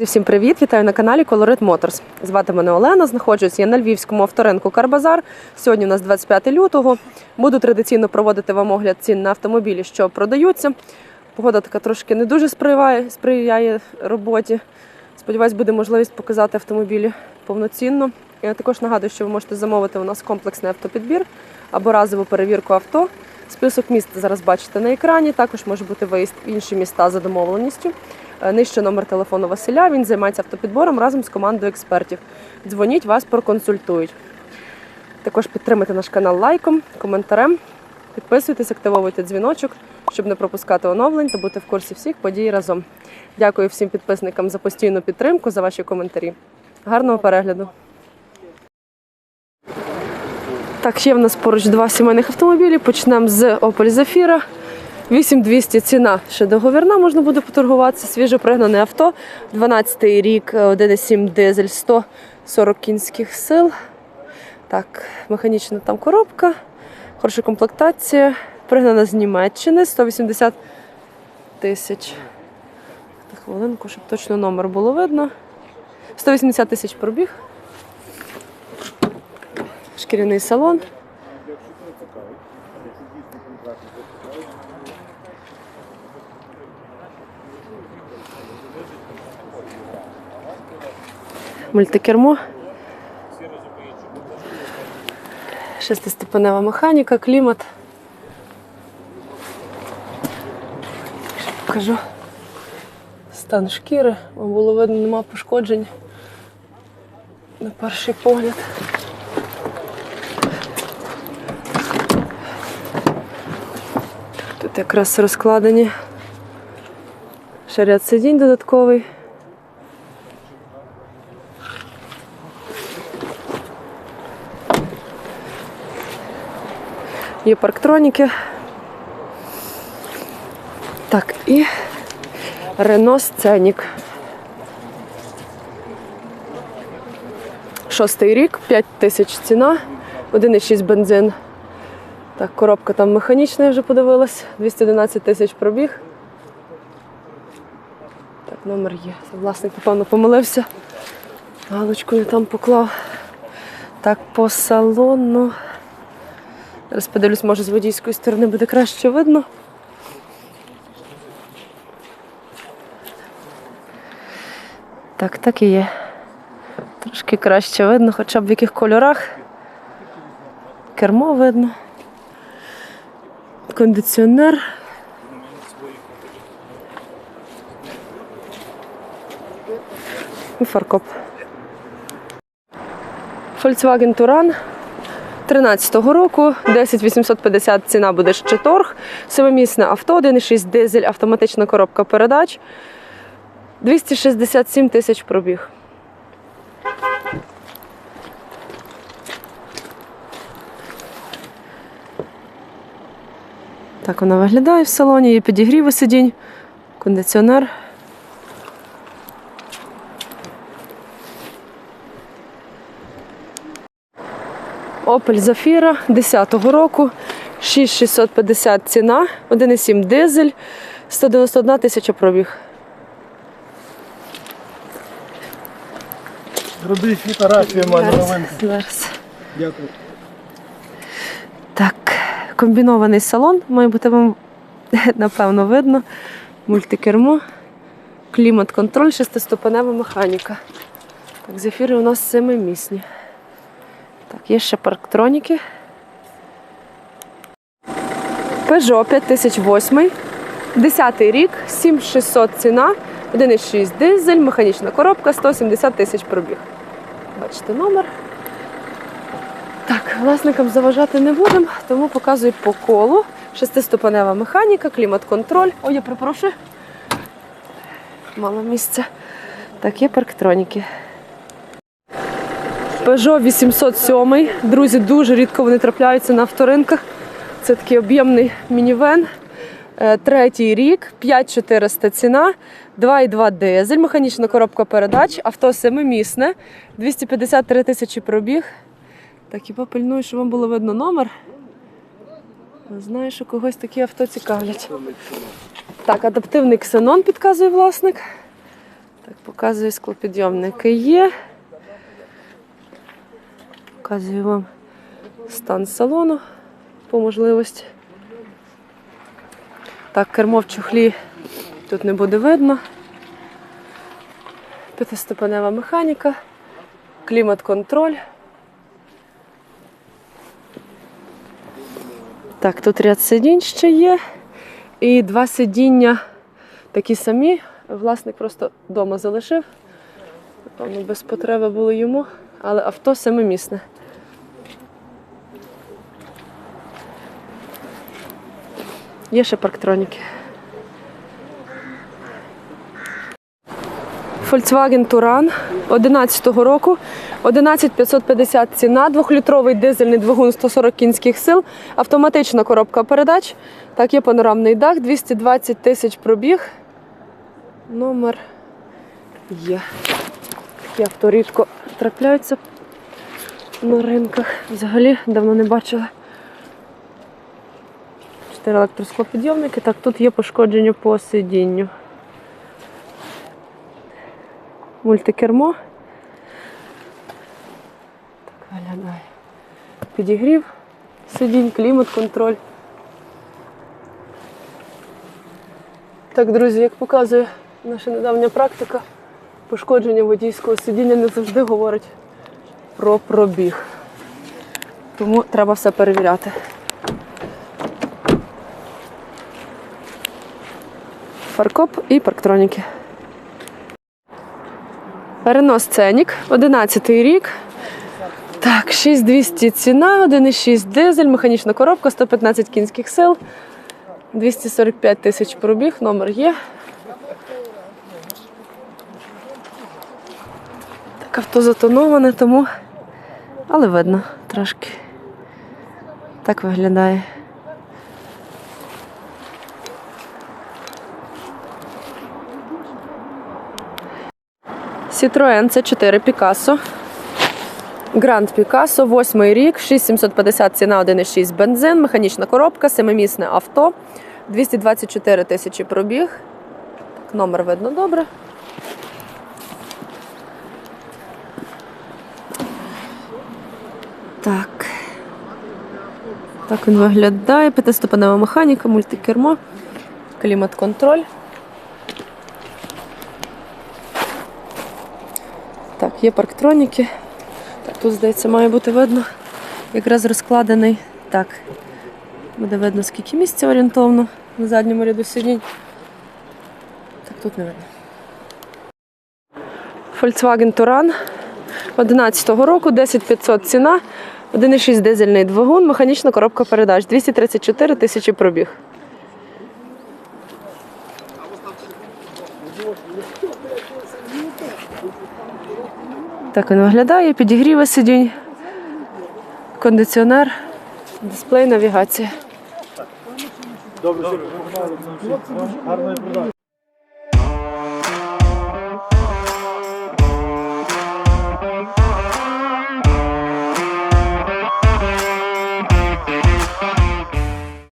Всім привіт! Вітаю на каналі Colorit Motors. Звати мене Олена. Знаходжусь я на львівському авторинку Карбазар. Сьогодні у нас 25 лютого. Буду традиційно проводити вам огляд цін на автомобілі, що продаються. Погода така трошки не дуже сприяє, сприяє роботі. Сподіваюсь, буде можливість показати автомобілі повноцінно. Я також нагадую, що ви можете замовити у нас комплексний автопідбір або разову перевірку авто. Список міст зараз бачите на екрані. Також може бути виїзд в інші міста за домовленістю. Е, Нижче номер телефону Василя. Він займається автопідбором разом з командою експертів. Дзвоніть, вас проконсультують. Також підтримайте наш канал лайком, коментарем. Підписуйтесь, активовуйте дзвіночок, щоб не пропускати оновлень та бути в курсі всіх подій разом. Дякую всім підписникам за постійну підтримку, за ваші коментарі. Гарного перегляду! Так, ще в нас поруч два сімейних автомобілі. Почнемо з Opel Zafira. 8200 ціна ще договірна, можна буде поторгуватися. Свіже пригнане авто. 12 й рік, е, 1,7 дизель, 140 кінських сил. Так, механічна там коробка, хороша комплектація. Пригнана з Німеччини 180 тисяч. Хвилинку, щоб точно номер було видно. 180 тисяч пробіг. Шкіряний салон. Мультикермо. Шестиступенева механіка, клімат. Ще покажу стан шкіри. Вам було видно, нема пошкоджень на перший погляд. Тут якраз розкладені ще ряд сидінь додатковий. Є парктроніки. Так, і Рено Сценік. Шостий рік, 5 тисяч ціна, 1,6 бензин. Так, коробка там механічна, я вже подивилась, 211 тисяч пробіг. Так, номер є. Власник, напевно, помилився. Галочку не там поклав. Так, по салону. Зараз подивлюсь, може з водійської сторони буде краще видно. Так, так і є. Трошки краще видно, хоча б в яких кольорах. Кермо видно. Кондиціонер. І фаркоп. Volkswagen Touran 13-го року, 10 850 ціна буде ще торг. Семимісне авто, 1,6 дизель, автоматична коробка передач. 267 тисяч пробіг. Так вона виглядає в салоні, є підігріви сидінь, кондиціонер. Opel Zafira 10-го року, 6650 ціна, 1,7 дизель, 191 тисяча пробіг. Робіть фотографію, зараз. Дякую. Так, комбінований салон, має бути вам напевно видно. Мультикермо, клімат-контроль, шестиступенева механіка. Так, зефіри у нас семимісні. Так, є ще парктроніки. Peugeot 5008, 10 рік, 7600 ціна, 1,6 дизель, механічна коробка, 170 тисяч пробіг. Бачите номер. Так, власникам заважати не будемо, тому показую по колу. Шестиступенева механіка, клімат-контроль. Ой, я перепрошую. Мало місця. Так, є парктроніки. Peugeot 807. Друзі, дуже рідко вони трапляються на авторинках. Це такий об'ємний мінівен. Е, Третій рік, 5400 ціна, 2,2 дизель, механічна коробка передач, авто семимісне, 253 тисячі пробіг. Так, хіба пильную, щоб вам було видно номер. Знаю, що когось такі авто цікавлять. Так, адаптивний ксенон підказує власник. Так, показую склопідйомники є. Показую вам стан салону по можливості. Так, кермо в чохлі тут не буде видно. П'ятиступенева механіка, клімат-контроль. Так, тут ряд сидінь ще є. І два сидіння такі самі. Власник просто вдома залишив. Напевно, без потреби було йому, але авто семимісне. Є ще парктроніки. Volkswagen Touran 11-го року. 11550 ціна, 2-літровий дизельний двигун 140 кінських сил, автоматична коробка передач. Так, є панорамний дах, 220 тисяч пробіг. Номер є. Такі авто рідко трапляються на ринках. Взагалі давно не бачила. Чотири електросклопідйомники. Так, тут є пошкодження по сидінню. Мультикермо. Так виглядає. Підігрів сидінь, клімат-контроль. Так, друзі, як показує наша недавня практика, пошкодження водійського сидіння не завжди говорить про пробіг. Тому треба все перевіряти. Фаркоп і парктроніки. Рено Сценік, 11 рік. Так, 6200 ціна, 1,6 дизель, механічна коробка, 115 кінських сил, 245 тисяч пробіг, номер є. Так, авто затоноване, тому, але видно трошки. Так виглядає. Citroen C4 Picasso. Гранд Пікасо, восьмий рік, 6750 ціна 1,6 бензин, механічна коробка, семимісне авто, 224 тисячі пробіг. Так, номер видно добре. Так. Так він виглядає. П'ятиступенева механіка, мультикермо, клімат-контроль. Так, є парктроніки. Так, тут, здається, має бути видно. Якраз розкладений. Так. Буде видно, скільки місця орієнтовно на задньому ряду сидінь. Так, тут не видно. Volkswagen Touran 11-го року, 10500 ціна, 1,6 дизельний двигун, механічна коробка передач, 234 тисячі пробіг. Так він виглядає, підігріва сидінь, кондиціонер, дисплей, навігація. Добре, гарної продажі.